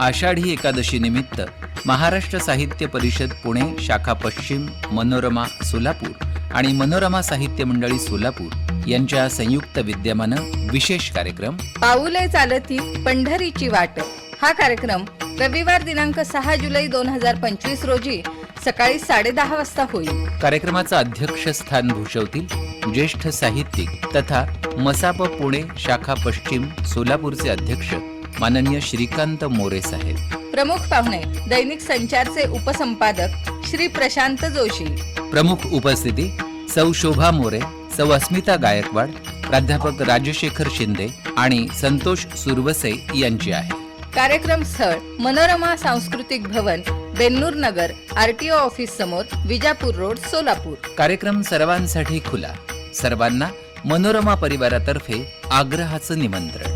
आषाढी एकादशी निमित्त महाराष्ट्र साहित्य परिषद पुणे शाखा पश्चिम मनोरमा सोलापूर आणि मनोरमा साहित्य मंडळी सोलापूर यांच्या संयुक्त विद्यमानं विशेष कार्यक्रम पाऊले चालती पंढरीची वाट. हा कार्यक्रम रविवार दिनांक सहा जुलै दोन हजार पंचवीस रोजी सकाळी साडेदहा वाजता होईल. कार्यक्रमाचं अध्यक्षस्थान भूषवतील ज्येष्ठ साहित्यिक तथा मसाप पुणे शाखा पश्चिम सोलापूरचे अध्यक्ष माननीय श्रीकांत मोरे साहेब. प्रमुख पाहुणे दैनिक संचारचे उपसंपादक श्री प्रशांत जोशी. प्रमुख उपस्थिती सौ शोभा मोरे सौ अस्मिता गायकवाड प्राध्यापक राजशेखर शिंदे आणि संतोष सुरवसे यांची आहे. कार्यक्रम स्थळ मनोरमा सांस्कृतिक भवन बेन्नूर नगर आरटीओ ऑफिस समोर विजापूर रोड सोलापूर. कार्यक्रम सर्वांसाठी खुला. सर्वांना मनोरमा परिवारातर्फे आग्रहाचं निमंत्रण.